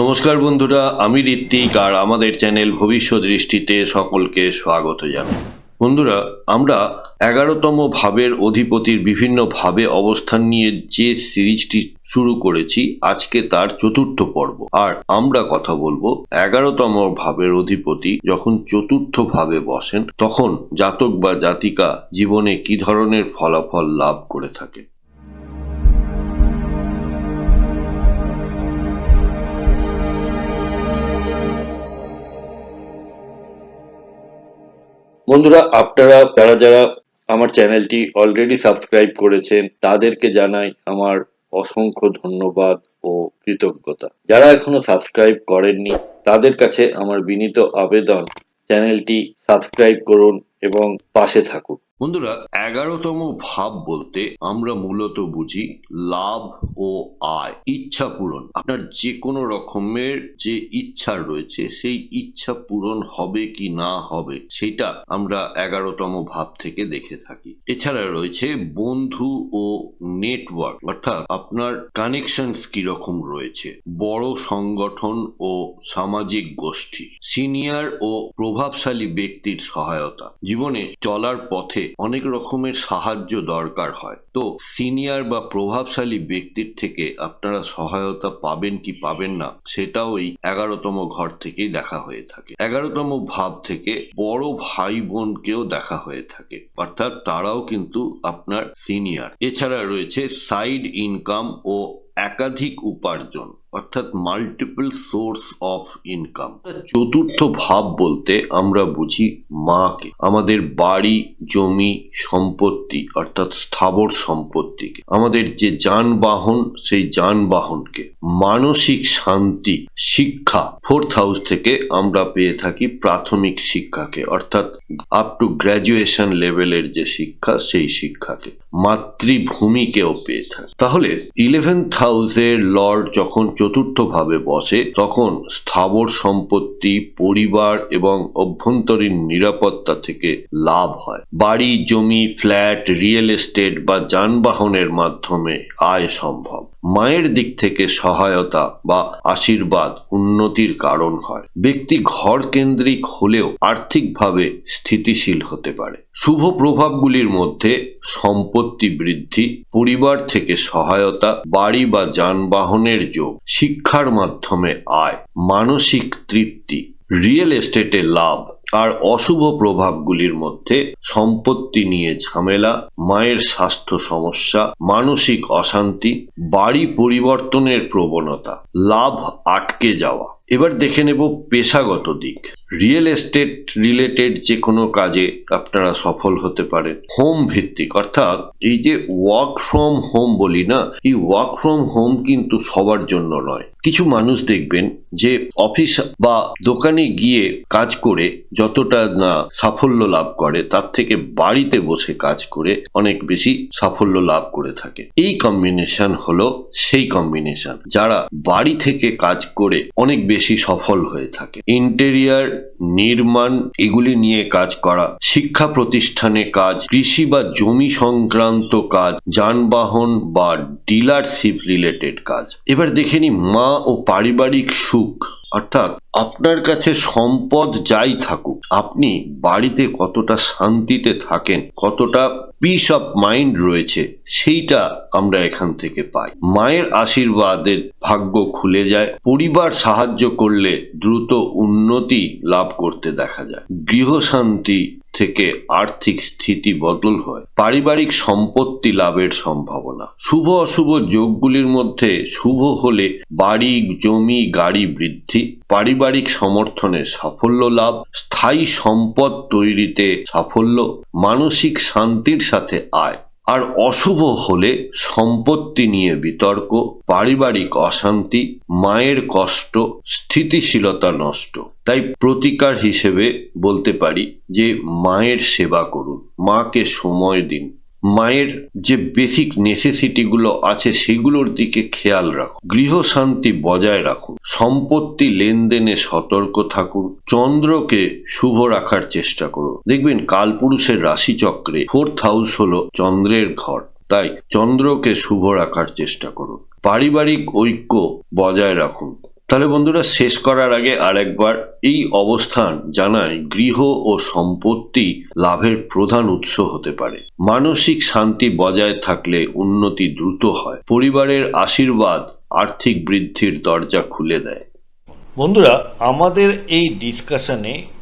নমস্কার বন্ধুরা, আমি ঋত্বিক আর আমাদের চ্যানেল ভবিষ্যৎ দৃষ্টিতে সকলকে স্বাগত জানাই। বন্ধুরা, আমরা এগারোতম ভাবের অধিপতির বিভিন্ন ভাবে অবস্থান নিয়ে যে সিরিজটি শুরু করেছি, আজকে তার চতুর্থ পর্ব। আর আমরা কথা বলব এগারোতম ভাবের অধিপতি যখন চতুর্থ ভাবে বসেন, তখন জাতক বা জাতিকা জীবনে কি ধরনের ফলাফল লাভ করে থাকে বন্ধুরা, আপনারা যারা যারা আমার চ্যানেলটি অলরেডি সাবস্ক্রাইব করেছেন, তাদেরকে জানাই আমার অসংখ্য ধন্যবাদ ও কৃতজ্ঞতা। যারা এখনও সাবস্ক্রাইব করেননি, তাদের কাছে আমার বিনীত আবেদন, চ্যানেলটি সাবস্ক্রাইব করুন এবং পাশে থাকুন বন্ধুরা, এগারোতম ভাব বলতে আমরা মূলত বুঝি লাভ ও আয়, ইচ্ছা পূরণ। আপনার যে কোনো রকমের যে ইচ্ছা রয়েছে, সেই ইচ্ছা পূরণ হবে কি না হবে, সেটা আমরা এগারোতম ভাব থেকে দেখে থাকি। এছাড়া রয়েছে বন্ধু ও নেটওয়ার্ক, অর্থাৎ আপনার কানেকশনস কীরকম রয়েছে, বড় সংগঠন ও সামাজিক গোষ্ঠী, সিনিয়র ও প্রভাবশালী ব্যক্তির সহায়তা। জীবনে চলার পথে অনেক রকমের সাহায্য দরকার হয়। তো সিনিয়র বা প্রভাবশালী ব্যক্তির থেকে আপনারা সহায়তা পাবেন কি পাবেন না, সেটাও এই এগারোতম ঘর থেকেই দেখা হয়ে থাকে। এগারোতম ভাব থেকে বড় ভাই বোনকেও দেখা হয়ে থাকে। অর্থাৎ তারাও কিন্তু আপনার সিনিয়র। এছাড়া রয়েছে সাইড ইনকাম ও একাধিক উপার্জন, অর্থাৎ মাল্টিপল সোর্স অফ ইনকাম চতুর্থ ভাব বলতে আমরা বুঝি মাকে, আমাদের বাড়ি, জমি, সম্পত্তি, অর্থাৎ স্থাবর সম্পত্তিকে। আমাদের যে যানবাহন, সেই যানবাহনকে মানসিক শান্তি, শিক্ষা ফোর্থ হাউস থেকে আমরা পেয়ে থাকি প্রাথমিক শিক্ষাকে, অর্থাৎ আপ টু গ্র্যাজুয়েশন লেভেলের যে শিক্ষা, সেই শিক্ষাকে। মাতৃভূমিকেও পেয়ে থাকি। তাহলে ইলেভেন্থ হাউসের লর্ড যখন চতুর্থ ভাবে বসে, তখন স্থাবর সম্পত্তি, পরিবার এবং অভ্যন্তরীণ নিরাপত্তা থেকে লাভ হয়। বাড়ি, জমি, ফ্ল্যাট, রিয়েল এস্টেট বা যানবাহনের মাধ্যমে আয় সম্ভব। মায়ের দিক থেকে সহায়তা বা আশীর্বাদ উন্নতির কারণ হয়। ব্যক্তি ঘর কেন্দ্রিক হলেও আর্থিকভাবে স্থিতিশীল হতে পারে। শুভ প্রভাবগুলির মধ্যে সম্পত্তি বৃদ্ধি, পরিবার থেকে সহায়তা, বাড়ি বা যানবাহনের যোগ, শিক্ষার মাধ্যমে আয়, মানসিক তৃপ্তি, রিয়েল এস্টেটে লাভ আর অশুভ প্রভাবগুলির মধ্যে সম্পত্তি নিয়ে ঝামেলা, মায়ের স্বাস্থ্য সমস্যা, মানসিক অশান্তি, বাড়ি পরিবর্তনের প্রবণতা, লাভ আটকে যাওয়া। এবার দেখে নেব পেশাগত দিক। রিয়েল এস্টেট রিলেটেড যে কোনো কাজে আপনারা সফল হতে পারেন। হোম ভিত্তিক, অর্থাৎ এই যে ওয়ার্ক ফ্রম হোম বলি না, এই ওয়ার্ক ফ্রম হোম কিন্তু সবার জন্য নয়। কিছু মানুষ দেখবেন যে অফিস বা দোকানে গিয়ে কাজ করে, যতটা না সাফল্য লাভ করে, তার থেকে বাড়িতে বসে কাজ করে অনেক বেশি সাফল্য লাভ করে থাকে। এই কম্বিনেশন হলো সেই কম্বিনেশন যারা বাড়ি থেকে কাজ করে অনেক বেশি সফল হয়ে থাকে। ইন্টেরিয়ার নির্মাণ, এগুলি নিয়ে কাজ করা। শিক্ষা প্রতিষ্ঠানে কাজ, কৃষি বা জমি সংক্রান্ত কাজ, যানবাহন বা ডিলারশিপ রিলেটেড কাজ। এবার দেখে নি মা ও পারিবারিক সুখ। অর্থাৎ আপনার কাছে সম্পদ যাই থাকুক, আপনি বাড়িতে কতটা শান্তিতে থাকেন, কতটা পিস অফ মাইন্ড রয়েছে, সেইটা আমরা এখান থেকে পাই। মায়ের আশীর্বাদের ভাগ্য খুলে যায়, পরিবার সাহায্য করলে দ্রুত উন্নতি লাভ করতে দেখা যায়। গৃহশান্তি থেকে আর্থিক স্থিতি বদল হয়। পারিবারিক সম্পত্তি লাভের সম্ভাবনা। শুভ অশুভ যোগগুলির মধ্যে শুভ হলে বাড়ি, জমি, গাড়ি বৃদ্ধি, পারিবারিক সমর্থনে সাফল্য লাভ, স্থায়ী সম্পদ তৈরিতে সাফল্য, মানসিক শান্তির সাথে আয়। আর অশুভ হলে সম্পত্তি নিয়ে বিতর্ক, পারিবারিক অশান্তি, মায়ের কষ্ট, স্থিতিশীলতা নষ্ট। তাই প্রতিকার হিসেবে বলতে পারি যে মায়ের সেবা করুন, মাকে সময় দিন। মায়ের যে বেসিক নেসেসিটিগুলো আছে সেগুলোর দিকে খেয়াল রাখুন গৃহ শান্তি বজায় রাখুন সম্পত্তি লেনদেনে সতর্ক থাকুন। চন্দ্রকে শুভ রাখার চেষ্টা করুন দেখবেন কালপুরুষের রাশিচক্রে ফোর্থ হাউস হলো চন্দ্রের ঘর। তাই চন্দ্রকে শুভ রাখার চেষ্টা করুন। পারিবারিক ঐক্য বজায় রাখুন। তাহলে বন্ধুরা, শেষ করার আগে আরেকবার এই অবস্থান জানায় গৃহ ও সম্পত্তি লাভের প্রধান উৎস হতে পারে। মানসিক শান্তি বজায় থাকলে উন্নতি দ্রুত হয়। পরিবারের আশীর্বাদ আর্থিক বৃদ্ধির দরজা খুলে দেয়। বন্ধুরা, আমাদের এই ডিসকাশনে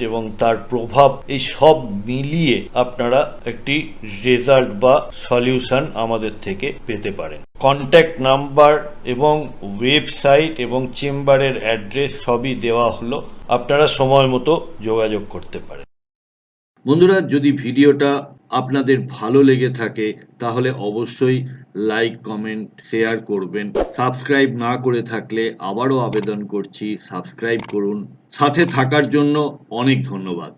এবং তার প্রভাব, এই সব মিলিয়ে আপনারা একটি রেজাল্ট বা সলিউশন আমাদের থেকে পেতে পারেন। কন্ট্যাক্ট নাম্বার এবং ওয়েবসাইট এবং চেম্বারের অ্যাড্রেস সবই দেওয়া হলো। আপনারা সময় মতো যোগাযোগ করতে পারেন। বন্ধুরা, যদি ভিডিওটা আপনাদের ভালো লেগে থাকে, তাহলে অবশ্যই লাইক কমেন্ট শেয়ার করবেন। সাবস্ক্রাইব না করে থাকলে আবারও আবেদন করছি। সাবস্ক্রাইব করুন। সাথে থাকার জন্য অনেক ধন্যবাদ।